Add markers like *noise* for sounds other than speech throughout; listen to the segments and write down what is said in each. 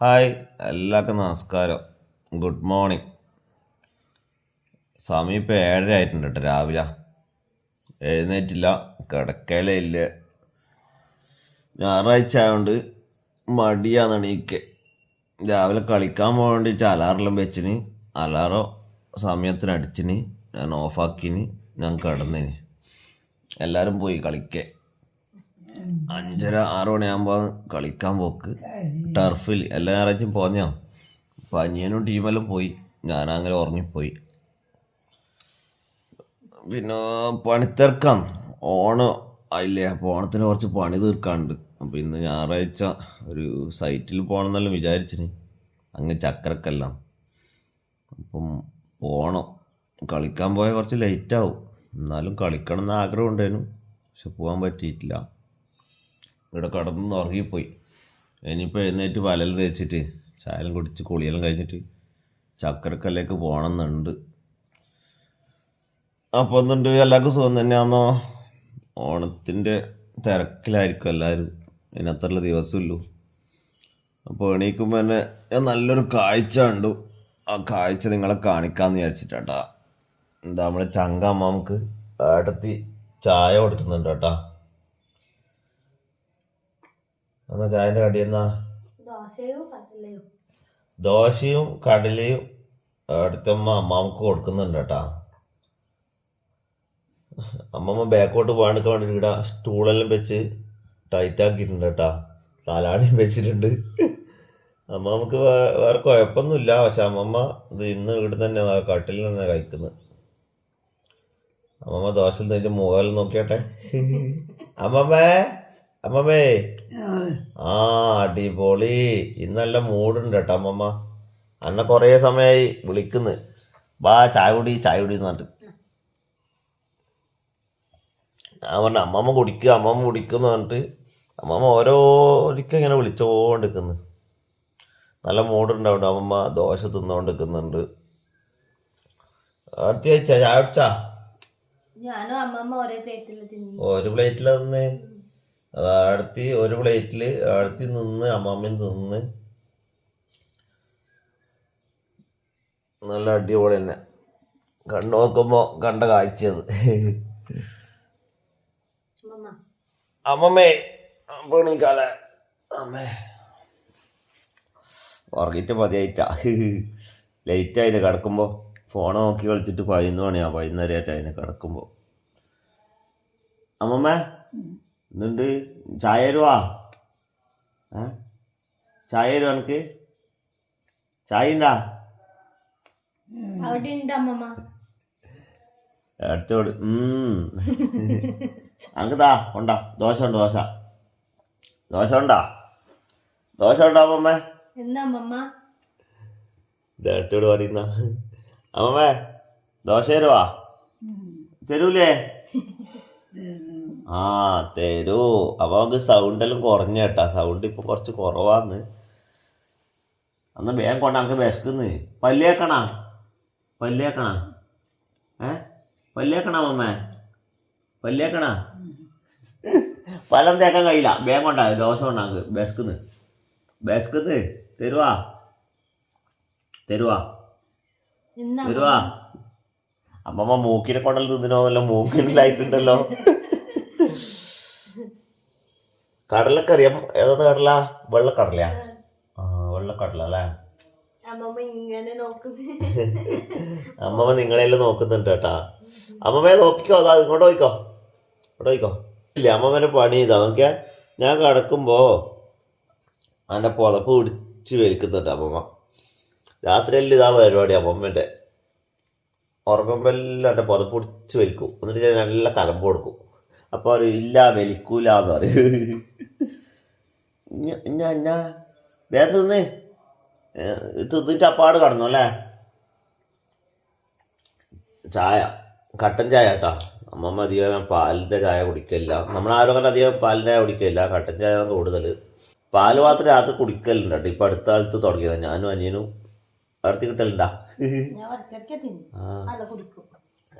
Hi എല്ലാവർക്കും നമസ്കാരം. Good morning. സമയം ഇപ്പോൾ ഏഴര ആയിട്ടുണ്ട് കേട്ടോ രാവിലെ. എഴുന്നേറ്റില്ല കിടക്കലേ ഇല്ല. ഞായറാഴ്ച ആയതുകൊണ്ട് മടിയാണ് എണീക്ക്. രാവിലെ കളിക്കാൻ പോകാൻ വേണ്ടിയിട്ട് അലാറെല്ലാം വെച്ചിന്. അലാറോ സമയത്തിന് അടിച്ചിന്. ഞാൻ ഓഫാക്കിന്. ഞാൻ കിടന്നിന്. എല്ലാവരും പോയി കളിക്കേ. അഞ്ചര ആറ് മണിയാകുമ്പോൾ കളിക്കാൻ പോക്ക്. ടർഫിൽ എല്ലാ ഞായറാഴ്ചയും പോഞ്ഞോ അപ്പം അനിയനും ടീമെല്ലാം പോയി. ഞാനങ്ങനെ ഉറങ്ങിപ്പോയി. പിന്നെ പണിത്തിരക്കാം ഓണം ആയില്ലേ? അപ്പോൾ ഓണത്തിന് കുറച്ച് പണി തീർക്കാണ്ട് അപ്പോൾ ഇന്ന് ഞായറാഴ്ച ഒരു സൈറ്റിൽ പോകണമെന്നെല്ലാം വിചാരിച്ചിന്. അങ്ങ് ചക്കരക്കെല്ലാം അപ്പം പോകണം കളിക്കാൻ പോയാൽ കുറച്ച് ലേറ്റ് ആവും. എന്നാലും കളിക്കണം എന്ന് ആഗ്രഹം ഉണ്ടായിരുന്നു പക്ഷെ പോകാൻ പറ്റിയിട്ടില്ല. ഇവിടെ കടന്ന് ഉറങ്ങിപ്പോയി. ഇനിയിപ്പോൾ എഴുന്നേറ്റ് വലൽ തേച്ചിട്ട് ചായലും കുടിച്ച് കുളിയെല്ലാം കഴിഞ്ഞിട്ട് ചക്കരക്കല്ലേക്ക് പോകണമെന്നുണ്ട്. അപ്പോൾ എന്തുണ്ട്? എല്ലാവർക്കും സുഖം തന്നെയാണെന്നോ ഓണത്തിന്റെ തിരക്കിലായിരിക്കും എല്ലാവരും. ഇതിനത്രയുള്ള ദിവസമുള്ളൂ അപ്പോൾ എണീക്കുമ്പോൾ തന്നെ നല്ലൊരു കാഴ്ച കണ്ടു. ആ കാഴ്ച നിങ്ങളെ കാണിക്കാമെന്ന് വിചാരിച്ചിട്ടാട്ടാ. എന്താ നമ്മുടെ ചങ്ക നമുക്ക് ഏട്ടത്തി ചായ കൊടുക്കുന്നുണ്ട് കേട്ടാ. എന്നാ ചായന്റെ കടി എന്നാ? ദോശയോ കടലയും. അടുത്തമ്മ അമ്മാമ്മക്ക് കൊടുക്കുന്നുണ്ട് കേട്ടാ. അമ്മമ്മ ബാക്കോട്ട് പോകാണ്ടൊക്കെ വേണ്ടിയിട്ട് ഇവിടെ സ്റ്റൂളെല്ലാം വെച്ച് ടൈറ്റ് ആക്കിയിട്ടുണ്ട് കേട്ടാ. തലാണിയും വെച്ചിട്ടുണ്ട്. അമ്മമ്മക്ക് വേറെ കുഴപ്പമൊന്നുമില്ല. പക്ഷെ അമ്മമ്മ ഇത് ഇന്ന് ഇവിടെ തന്നെ കട്ടിൽ നിന്ന് തന്നെ കഴിക്കുന്നത്. അമ്മമ്മ ദോശ നിന്ന് മുഖം നോക്കിയാട്ടെ. അമ്മമ്മേ! അമ്മമ്മേ. ആ. അടിപൊളി. ഇന്ന് നല്ല മൂടുണ്ട് കേട്ടോ അമ്മമ്മ. അന്ന കുറേ സമയമായി വിളിക്കുന്നു. വാ ചായ കുടി ചായ കുടി എന്ന് പറഞ്ഞിട്ട്. ഞാൻ പറഞ്ഞു അമ്മമ്മ കുടിക്കുക അമ്മമ്മ കുടിക്കുന്നു പറഞ്ഞിട്ട് അമ്മമ്മ ഓരോരിക്കും ഇങ്ങനെ വിളിച്ചോണ്ടിരിക്കുന്നു. നല്ല മൂടുണ്ട് അവിടെ അമ്മമ്മ. ദോശ തിന്നോണ്ടിരിക്കുന്നുണ്ട്. അടുത്ത ചായ കുടിച്ചാ? ഞാനും അമ്മമ്മ ഒരേ പ്ലേറ്റിൽ തിന്നു. ഒരു പ്ലേറ്റിൽ നിന്ന് അത് ആഴത്തി ഒരു പ്ലേറ്റിൽ ആഴത്തി നിന്ന് അമ്മാമ്മയിൽ നിന്ന് നല്ല അടിപൊളി തന്നെ. കണ്ടു നോക്കുമ്പോ കണ്ട കാഴ്ചയത് അമ്മമ്മ. പണിക്കാല അമ്മേ. ഉറങ്ങിയിട്ട് മതിയായിട്ടാ. ലേറ്റ് ആയിന് കിടക്കുമ്പോൾ ഫോൺ നോക്കി കളിച്ചിട്ട് പതിനൊന്ന് മണിയാ. പതിനൊന്നരയായിട്ട് അതിന് കിടക്കുമ്പോൾ അമ്മമ്മ. എന്തുണ്ട്? ചായ തരുവാ ഏ? ചായ തരുവാ എനിക്ക് ചായ ഉണ്ടാ അവിടെ ഉണ്ട് അമ്മമ്മ അടുത്തോട് അങ്കതാ ഉണ്ടാ ദോശ ഉണ്ട് ദോശ. ദോശ ഉണ്ടാ? ദോശ ഉണ്ടോ അമ്മമ്മ? അടുത്തോട് പറയുന്ന അമ്മമ്മേ ദോശ തരുവാ? തരൂലേ? ആ തരൂ. അപ്പൊ നമുക്ക് സൗണ്ട് എല്ലാം കുറഞ്ഞ കേട്ടാ. സൗണ്ട് ഇപ്പൊ കുറച്ച് കുറവാന്ന്. അന്ന് വേഗം കൊണ്ട നമുക്ക് വിശക്കുന്ന്. പല്ലേക്കണാ പല്ലേക്കണാ ഏ? പല്ലേക്കണാ മമ്മേ പല്ലേക്കണാ പലം തേക്കാൻ കഴിയില്ല. വേഗം കൊണ്ടാ ദോശ കൊണ്ടാക്ക് വിശക്കുന്ന്. വിശക്കുന്ന്. തരുവാ. തരുവാ. തരുവാ. അമ്മമ്മ? മൂക്കിനെ കൊണ്ടല്ലോ തിന്നിനോന്നല്ലോ മൂക്കിനിലായിട്ടുണ്ടല്ലോ കടലൊക്കെ അറിയാം ഏതാ കടല? വെള്ളക്കടലയാ? ആ വെള്ളക്കടല അല്ലേ? അമ്മമ്മ ഇങ്ങനെ അമ്മമ്മ നിങ്ങളെല്ലാം നോക്കുന്നുണ്ട് കേട്ടാ. അമ്മമ്മയെ നോക്കിക്കോ അതാ ഇങ്ങോട്ട് പോയിക്കോ. ഇങ്ങോട്ട് പോയിക്കോ. ഇല്ല അമ്മമ്മേനെ പണി ഇതാ. നോക്കിയാ ഞാൻ കിടക്കുമ്പോ അതിന്റെ പുതപ്പ് പിടിച്ച് വലിക്കുന്നുണ്ട് അമ്മമ്മ. രാത്രിയെല്ലാം ഇതാ പരിപാടി അമ്മമ്മേന്റെ. ഉറങ്ങുമ്പോൾ എല്ലാം എന്റെ പുതപ്പ് പിടിച്ച് വലിക്കും. എന്നിട്ട് ഞാൻ നല്ല കലമ്പ് കൊടുക്കും. അപ്പോൾ പറയും ഇല്ല വലിക്കൂല എന്ന് പറയും ഞാൻ ഞാൻ വേഗം തിന്ന്. തിന്നിട്ട് അപ്പാട് കടന്നു അല്ലേ? ചായ കട്ടൻ ചായ കേട്ടോ. അമ്മമ്മ അധികം പാലിന്റെ ചായ കുടിക്കില്ല നമ്മളാരും അങ്ങനെ അധികം പാലിന്റെ ചായ കുടിക്കില്ല കട്ടൻ ചായ ആണ് കൂടുതൽ പാൽ മാത്രം രാത്രി കുടിക്കലുണ്ട് കേട്ടോ. ഇപ്പം അടുത്ത കാലത്ത് തുടങ്ങിയതാണ് ഞാനും അനിയനും അടുത്ത് കിട്ടലുണ്ടാ? ആ. കുടിക്കും.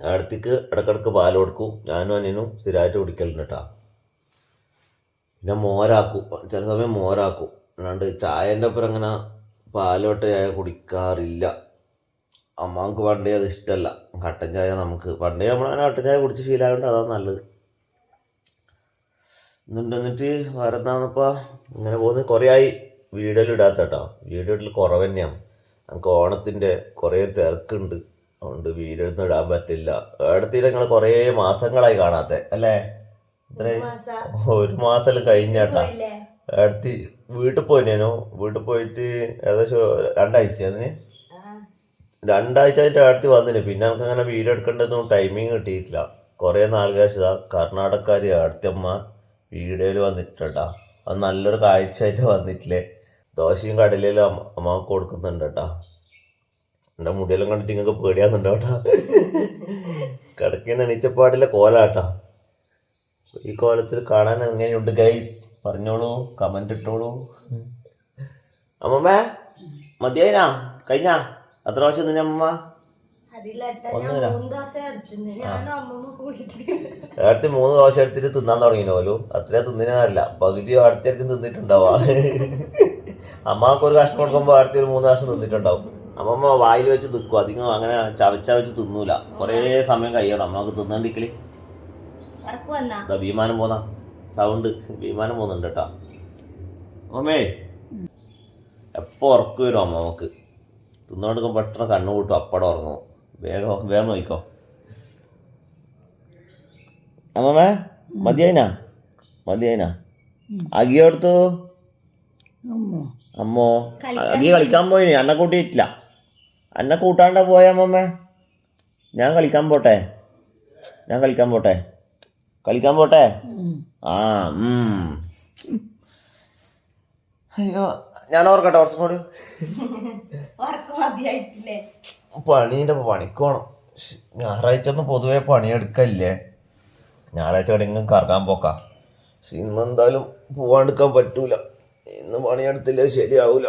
അടുത്തേക്ക് ഇടക്കിടക്ക് പാൽ കൊടുക്കും. ഞാനും അനിയനും സ്ഥിരമായിട്ട് കുടിക്കലുണ്ട് കേട്ടോ. പിന്നെ മോരാക്കും. ചില സമയം മോരാക്കും. അല്ലാണ്ട് ചായന്റെ ഒപ്പം അങ്ങനെ പാലോട്ട് ചായ കുടിക്കാറില്ല. അമ്മയ്ക്ക് പണ്ടേ അത് ഇഷ്ടമല്ല. കട്ടൻ ചായ നമുക്ക്. പണ്ടേ നമ്മളങ്ങനെ കട്ടൻ ചായ കുടിച്ച് ശീലമായതുകൊണ്ട് അതാണ് നല്ലത്. എന്നിട്ട് എന്നിട്ട് വേറെ എന്താണെന്നപ്പോൾ ഇങ്ങനെ പോകുന്നത് കുറേ ആയി വീഡിയോയിൽ ഇടാത്ത കേട്ടോ വീടുകളിൽ കുറവ് തന്നെയാണ്. നമുക്ക് ഓണത്തിന്റെ കുറേ തിരക്കുണ്ട്. അതുകൊണ്ട് വീഡിയോ ഇടാൻ പറ്റില്ല. അടുത്തിടെ നിങ്ങൾ കുറേ മാസങ്ങളായി കാണാത്തെ അല്ലേ? ഒരു മാസം. കഴിഞ്ഞാട്ടാ. അടുത്ത് വീട്ടിൽ പോയിനേനു വീട്ടിൽ പോയിട്ട് ഏകദേശം രണ്ടാഴ്ച അതിന് രണ്ടാഴ്ച അതിന്റെ അടുത്ത് വന്നിന്. പിന്നെ നമുക്ക് അങ്ങനെ വീഡിയോ എടുക്കേണ്ടതൊന്നും ടൈമിങ് കിട്ടിയിട്ടില്ല. കുറേ നാളുകാശത കർണാടകക്കാർ അടുത്തമ്മ വീഡിയോയിൽ വന്നിട്ടുണ്ടാ അത് നല്ലൊരു കാഴ്ചയായിട്ട് വന്നിട്ടില്ലേ? ദോശയും കടലയിലും അമ്മ അമ്മ കൊടുക്കുന്നുണ്ട് കേട്ടാ എന്റെ മുടിയെല്ലാം കണ്ടിട്ട് നിങ്ങൾക്ക് പേടിയാകുന്നുണ്ടോ കേട്ടാ കിടക്കുന്ന എണീച്ചപ്പാടിലെ കോലാട്ടാ. ഈ കോലത്തിൽ കാണാൻ എങ്ങനെയുണ്ട് ഗൈസ് പറഞ്ഞോളൂ കമന്റ് ഇട്ടോളൂ. അമ്മമ്മേ മതിയായിനാ? കഴിഞ്ഞാ? അത്ര പ്രാവശ്യം നിന്നെ അമ്മ അടുത്ത് മൂന്ന് ദോശ എടുത്തിട്ട് തിന്നാൻ തുടങ്ങിനോലു അത്രേ തിന്നിനല്ല പകുതി അടുത്തേക്കും തിന്നിട്ടുണ്ടാവാ. *laughs* അമ്മയ്ക്ക് ഒരു കഷ്ണം കൊടുക്കുമ്പോ അടുത്തൊരു മൂന്ന് കഷ്ണം തിന്നിട്ടുണ്ടാവും. അമ്മമ്മ വായിൽ വെച്ച് നിൽക്കും അധികം അങ്ങനെ ചവച്ച വെച്ച് തിന്നൂല. കുറേ സമയം കഴിയണം. നമുക്ക് തിന്നണ്ടിക്കൽ. വിമാനം പോന്ന. സൗണ്ട്. വിമാനം പോകുന്നുണ്ട് കേട്ടോ. അമ്മേ. എപ്പോ ഉറക്കു വരും അമ്മ നമുക്ക് തിന്നോടുക്കും പെട്ടെന്ന് കണ്ണു കൂട്ടും അപ്പടം ഉറങ്ങും. വേഗം വേഗം നോക്കിക്കോ അമ്മേ മതിയായിനാ? മതിയായിനാ? അഗിയോ എടുത്തു? അമ്മോ. അഗി കളിക്കാൻ പോയി അന്നെ അന്നെ കൂട്ടാണ്ട പോയ അമ്മമ്മേ? ഞാൻ കളിക്കാൻ പോട്ടെ. ഞാൻ കളിക്കാൻ പോട്ടെ. കളിക്കാൻ പോട്ടെ? ആ. അയ്യോ ഞാൻ ഓർക്കട്ടെ കുറച്ചും കൂടി. പണീന്റെ പണിക്ക് പോണം. ശ്ശ്, ഞായറാഴ്ച ഒന്നും പൊതുവെ പണിയെടുക്കല്ലേ ഞായറാഴ്ച എവിടെയെങ്കിലും കറങ്ങാൻ പോക്കാം. പക്ഷെ ഇന്ന് എന്തായാലും പോവാണ്ടിക്കാൻ പറ്റൂല. ഇന്ന് പണിയെടുത്തില്ലേ ശരിയാവൂല.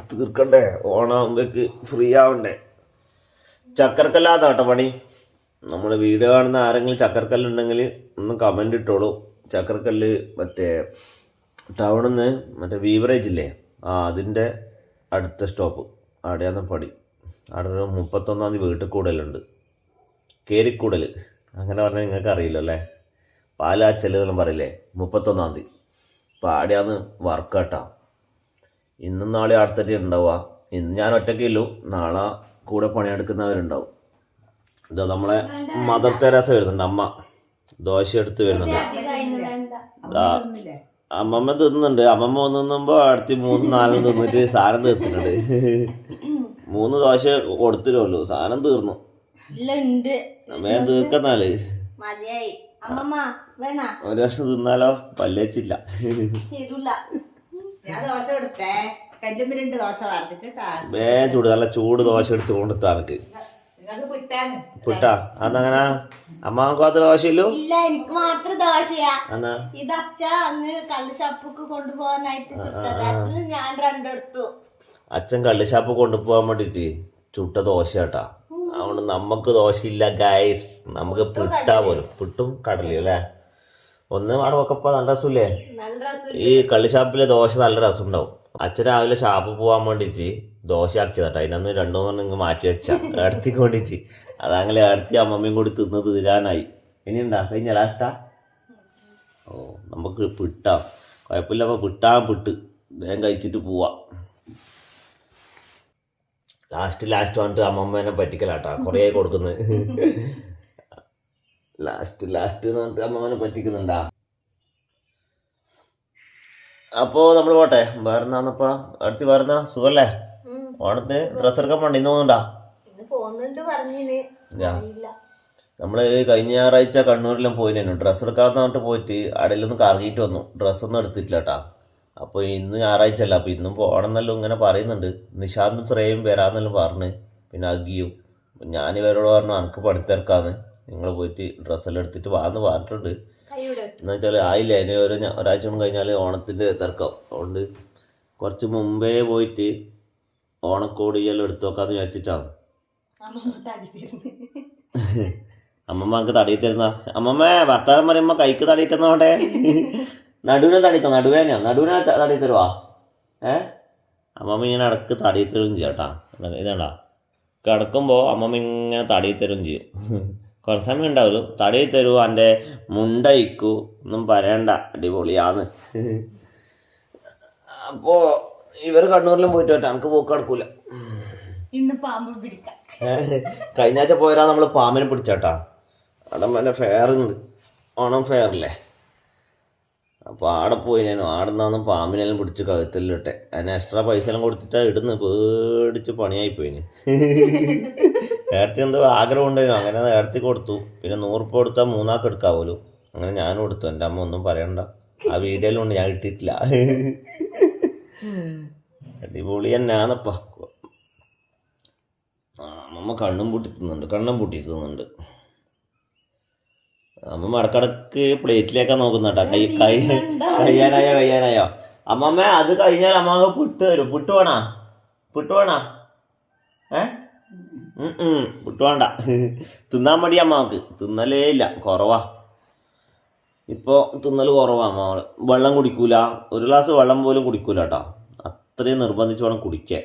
തീർക്കണ്ടേ? ഓണാകുമ്പോഴേക്ക് ഫ്രീ ആവണ്ടേ? ചക്കരക്കല്ലാത്ത കേട്ടോ പണി. നമ്മൾ വീഡിയോ കാണുന്ന ആരെങ്കിലും ചക്കർക്കല്ലുണ്ടെങ്കിൽ ഒന്ന് കമന്റ് ഇട്ടോളൂ. ചക്കരക്കല്ല് മറ്റേ ടൗണിൽ നിന്ന് മറ്റേ വീവറേജ് ഇല്ലേ? ആ അതിന്റെ അടുത്ത സ്റ്റോപ്പ്. അവിടെയാണ് പണി. അവിടെ ഒരു മുപ്പത്തൊന്നാം തീയതി വീട്ടിൽ കൂടലുണ്ട് കേരിക്കൂടൽ അങ്ങനെ പറഞ്ഞാൽ നിങ്ങൾക്ക് അറിയില്ല അല്ലേ? പാലാച്ചൽ പറയില്ലേ? മുപ്പത്തൊന്നാം തീയതി. അപ്പോൾ അവിടെയാണ് വർക്ക് കേട്ടോ ഇന്നും നാളെ അടുത്തിട്ട് ഉണ്ടാവുക ഇന്ന് ഞാൻ ഒറ്റയ്ക്കില്ലു നാളെ കൂടെ പണിയെടുക്കുന്നവരുണ്ടാവും. ഇത് നമ്മളെ മദർ തെരേസ വരുന്നുണ്ട് അമ്മ. ദോശ എടുത്ത് വരുന്നുണ്ട്. അമ്മമ്മ തിന്നുന്നുണ്ട്. അമ്മമ്മ ഒന്ന് തിന്നുമ്പോൾ അടുത്ത് മൂന്ന് നാലും തിന്നിട്ട് സാധനം തീർത്തിട്ടുണ്ട്. മൂന്ന് ദോശ കൊടുത്തില്ലല്ലോ സാധനം തീർന്നു. വേഗം തീർക്കുന്നാൽ. ഒരു വർഷം തിന്നാലോ? പല്ലേച്ചില്ല ഞാൻ ദോശ കൊടുത്തേ. കല്ലുമ്പിലുണ്ട് ദോശ വാർത്തിട്ടാ വേ ചൂട് നല്ല ചൂട് ദോശ എടുത്ത് കൊണ്ടുത്താ എനിക്ക് നിങ്ങൾക്ക് പിട്ടാ? അന്നങ്ങനെ അമ്മാക്ക് അത് ദോശയില്ലു? ഇല്ല എനിക്ക് മാത്രം ദോശയാ. എന്നാ? ഇത് അച്ഛ അങ്ങ് കള്ള് ഷാപ്പൊക്കെ കൊണ്ടുപോകാനായിട്ട് ചുട്ടത്. അത് ഞാൻ രണ്ടെടുത്തു. അച്ഛൻ കള്ളിഷാപ്പ് കൊണ്ടുപോകാൻ വേണ്ടിട്ട് ചുട്ട ദോശ കേട്ടാ അതുകൊണ്ട് നമുക്ക് ദോശയില്ല ഗൈസ് നമുക്ക് പുട്ടാ പോലും. പുട്ടും കടലും അല്ലേ? ഒന്ന് അവിടെ വെക്കപ്പോ നല്ല രസമില്ലേ? ഈ കള്ളിഷാപ്പിലെ ദോശ നല്ല രസം ഉണ്ടാവും അച്ഛൻ രാവിലെ ഷാപ്പ് പോവാൻ വേണ്ടിട്ട് ദോശ ആക്കിയതാട്ടോ അതിനൊന്ന് രണ്ടു മൂന്ന് നിങ്ങൾ മാറ്റി വെച്ച. അടുത്തേക്ക് വേണ്ടിട്ട് അതങ്ങനെ അടുത്ത് അമ്മമ്മയും കൂടി തിന്ന് തീരാനായി. ഇനി ഉണ്ടാ കഴിഞ്ഞ ലാസ്റ്റാ ഓ നമുക്ക് പിട്ടാം. കുഴപ്പമില്ല അപ്പൊ പിട്ടാൻ പിട്ട്. വേഗം കഴിച്ചിട്ട് പോവാം. ലാസ്റ്റ് ലാസ്റ്റ് വന്നിട്ട് അമ്മമ്മേനെ പറ്റിക്കലാട്ടാ. കുറേ കൊടുക്കുന്നത്. ലാസ്റ്റ് ലാസ്റ്റ് എന്ന് പറഞ്ഞിട്ട് അമ്മമാനെ പറ്റിക്കുന്നുണ്ടാ? അപ്പോ നമ്മൾ പോട്ടെ വേറെന്നാന്നപ്പാ? അടുത്ത് വേറെന്ന? സുഖല്ലേ. ഓണത്തിന് ഡ്രസ്സ് എടുക്കാൻ വേണ്ടി ഇന്ന് പോകുന്നുണ്ടാ? നമ്മൾ കഴിഞ്ഞ ഞായറാഴ്ച കണ്ണൂരിലും പോയിരുന്നു ഡ്രസ്സ് എടുക്കാന്ന് പറഞ്ഞിട്ട് പോയിട്ട് അടയിലൊന്ന് കറങ്ങിയിട്ട് വന്നു. ഡ്രസ്സൊന്നും എടുത്തിട്ടില്ല കേട്ടാ അപ്പോൾ ഇന്ന് ഞായറാഴ്ച അല്ല അപ്പോൾ ഇന്നും പോകണമെന്നെല്ലാം ഇങ്ങനെ പറയുന്നുണ്ട്. നിഷാന്തും ശ്രേയും വരാന്നെല്ലാം പറഞ്ഞ്. പിന്നെ അഗിയും. ഞാൻ ഇവരോട് പറഞ്ഞു എനിക്ക് പഠിത്തിറക്കാന്ന് നിങ്ങൾ പോയിട്ട് ഡ്രസ്സെല്ലാം എടുത്തിട്ട് വാന്ന് പറഞ്ഞിട്ടുണ്ട്. എന്ന് വെച്ചാൽ ആയില്ല? ഇനി ഒരു ഒരാഴ്ച കഴിഞ്ഞാൽ ഓണത്തിന്റെ തിരക്കം. അതുകൊണ്ട് കുറച്ച് മുമ്പേ പോയിട്ട് ഓണക്കോടിയെല്ലാം എടുത്തു നോക്കാന്ന് വിചാരിച്ചിട്ടാണ്. *laughs* അമ്മമ്മ എനിക്ക് തടി തരുന്ന? അമ്മമ്മ ഭർത്താവ് പറയുമ്പോ കൈക്ക് തടി തന്നോട്ടെ *laughs* നടുവിനെ തടി തന്നോ നടുവേനോ നടുവിനെ തടി തരുവാ? ഏ? അമ്മമ്മ ഇങ്ങനെ ഇടയ്ക്ക് തടിയിത്തരും ചെയ്യാം കേട്ടാ. ഇതാണ്ടാ കിടക്കുമ്പോൾ അമ്മമ്മ ഇങ്ങനെ തടിയിത്തരും ചെയ്യും. *laughs* കുറച്ച് സമയം ഉണ്ടാവുള്ളൂ തടി തരൂ എന്റെ മുണ്ടയിക്കൂ ഒന്നും പറയണ്ട. അടിപൊളിയാന്ന്. അപ്പോ ഇവർ കണ്ണൂരിലും പോയിട്ട് പറ്റാം നമുക്ക് പോക്ക് നടക്കൂല. ഇന്ന് പാമ്പ് പിടിക്കാം കഴിഞ്ഞ ആഴ്ച പോയാ നമ്മൾ പാമ്പിനെ പിടിച്ചാട്ടാ. അവിടെ മറ്റേ ഫെയർ ഉണ്ട്. ഓണം ഫെയറില്ലേ അപ്പോൾ ആടെ പോയി ഞാൻ ആടെ നിന്നാന്ന് പാമ്പിനെല്ലാം പിടിച്ച് കഴുത്തല്ലിട്ടെ അതിന് എക്സ്ട്രാ പൈസ എല്ലാം കൊടുത്തിട്ടാ ഇടുന്ന്. പേടിച്ച് പണിയായി പോയിന്. നേരത്തെ എന്തോ ആഗ്രഹം ഉണ്ടായിരുന്നു. അങ്ങനെ നേരത്തെ കൊടുത്തു. പിന്നെ നൂറുപ്പ് കൊടുത്താൽ മൂന്നാൾക്ക് എടുക്കാവുമല്ലോ അങ്ങനെ ഞാനും കൊടുത്തു. എന്റെ അമ്മ ഒന്നും പറയണ്ട. ആ വീഡിയോയിലുണ്ട്. ഞാൻ ഇട്ടിട്ടില്ല. അടിപൊളി തന്നെയാന്നപ്പാ. അമ്മ കണ്ണും പൂട്ടി തിന്നുന്നുണ്ട്. കണ്ണും പൂട്ടി തിന്നുന്നുണ്ട്. അമ്മ മടക്കടക്ക് പ്ലേറ്റിലേക്കാ നോക്കുന്നുണ്ടാ. കൈ കൈ കയ്യാനായോ കയ്യാനായോ? അമ്മമ്മ അത് കഴിഞ്ഞാൽ അമ്മ പുട്ട് തരും. പുട്ട് വേണാ? പുട്ട് വേണാ? ഏ? ഉം ഉം, പുട്ട് വേണ്ട തിന്നാൻ മടി അമ്മയ്ക്ക് തിന്നലേ ഇല്ല. കുറവാ. ഇപ്പോൾ തിന്നൽ കുറവാ അമ്മ വെള്ളം കുടിക്കൂല. ഒരു ഗ്ലാസ് വെള്ളം പോലും കുടിക്കൂല കേട്ടോ അത്രയും നിർബന്ധിച്ച് വേണം കുടിക്കാൻ.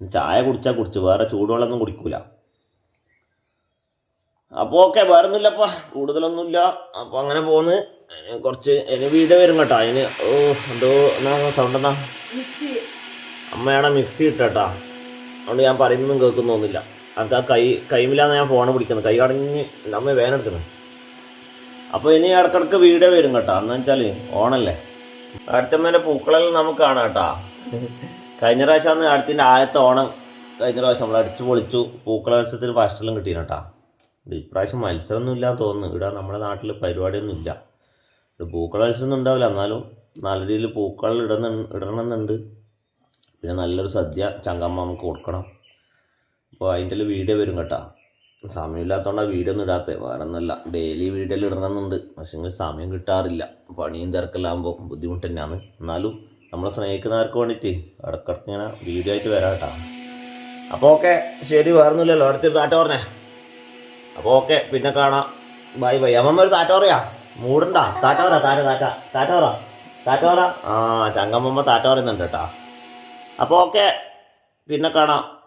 ചായ കുടിച്ചാൽ കുടിച്ചു. വേറെ ചൂടുവെള്ളമൊന്നും കുടിക്കൂല. അപ്പോൾ ഓക്കെ. വേറെ ഒന്നുമില്ലപ്പാ കൂടുതലൊന്നുമില്ല. അപ്പോൾ അങ്ങനെ പോന്ന്. കുറച്ച് ഇനി വീട് വരും കേട്ടോ. അതിന് ഓ എന്തോ എന്നാ സൗണ്ട് എന്നാ? മിക്സി. അമ്മയാണ് മിക്സി ഇട്ടാ അതുകൊണ്ട് ഞാൻ പറയുന്നതും കേൾക്കുന്നൊന്നുമില്ല അത് ആ കൈ കൈമില്ലാന്ന് ഞാൻ ഫോണ് പിടിക്കുന്നത് കൈ കടഞ്ഞ് നമ്മെ വേദന എടുക്കുന്നത് അപ്പോൾ ഇനി ഇടക്കിടക്ക് വീഡിയോ വരും കേട്ടോ. എന്ന് വെച്ചാൽ ഓണല്ലേ? അടുത്തമ്മേന്റെ പൂക്കളെല്ലാം നമുക്ക് കാണാം കേട്ടോ. കഴിഞ്ഞ പ്രാവശ്യം അന്ന് അടുത്തിന്റെ ആദ്യത്തെ ഓണം കഴിഞ്ഞ പ്രാവശ്യം നമ്മൾ അടിച്ചു പൊളിച്ചു. പൂക്കള മത്സരത്തിന് ഫസ്റ്റെല്ലാം കിട്ടീന കേട്ടോ. ഇപ്രാവശ്യം മത്സരമൊന്നും ഇല്ലാന്ന് തോന്നുന്നു. ഇവിടെ നമ്മുടെ നാട്ടിൽ പരിപാടിയൊന്നും ഇല്ല. മത്സരമൊന്നും ഉണ്ടാവില്ല. എന്നാലും നല്ല രീതിയിൽ പൂക്കൾ ഇടുന്ന ഇടണമെന്നുണ്ട്. പിന്നെ നല്ലൊരു സദ്യ ചങ്കമ്മ നമുക്ക് കൊടുക്കണം. അപ്പോൾ അതിന്റെ വീഡിയോ വരും കേട്ടോ. സമയമില്ലാത്തതുകൊണ്ടാണ് വീഡിയോ ഒന്നും ഇടാത്തത് വേറെ ഒന്നുമല്ല ഡെയിലി വീഡിയോയിൽ ഇടണമെന്നുണ്ട്. പക്ഷേ സമയം കിട്ടാറില്ല. പണിയും തിരക്കെല്ലാകുമ്പോൾ ബുദ്ധിമുട്ട് തന്നെയാണ്. എന്നാലും നമ്മളെ സ്നേഹിക്കുന്നവർക്ക് വേണ്ടിയിട്ട് ഇടക്കിടക്ക് ഇങ്ങനെ വീഡിയോ ആയിട്ട് വരാം കേട്ടോ. അപ്പോൾ ഓക്കെ ശരി വേറെ ഒന്നുമില്ലല്ലോ അടുത്തൊരു താറ്റ പറഞ്ഞേ. അപ്പോൾ ഓക്കെ പിന്നെ കാണാം. ബൈ ബൈ അമ്മമ്മ ഒരു താറ്റ പറയാ? മൂടണ്ട. താറ്റ പറ താറ്റ താറ്റ. താറ്റ പറ. താറ്റ പറ. ആ ചങ്കമ്മമ്മ താറ്റ പറയുന്നുണ്ട് കേട്ടോ. അപ്പോൾ ഓക്കെ പിന്നെ കാണാം.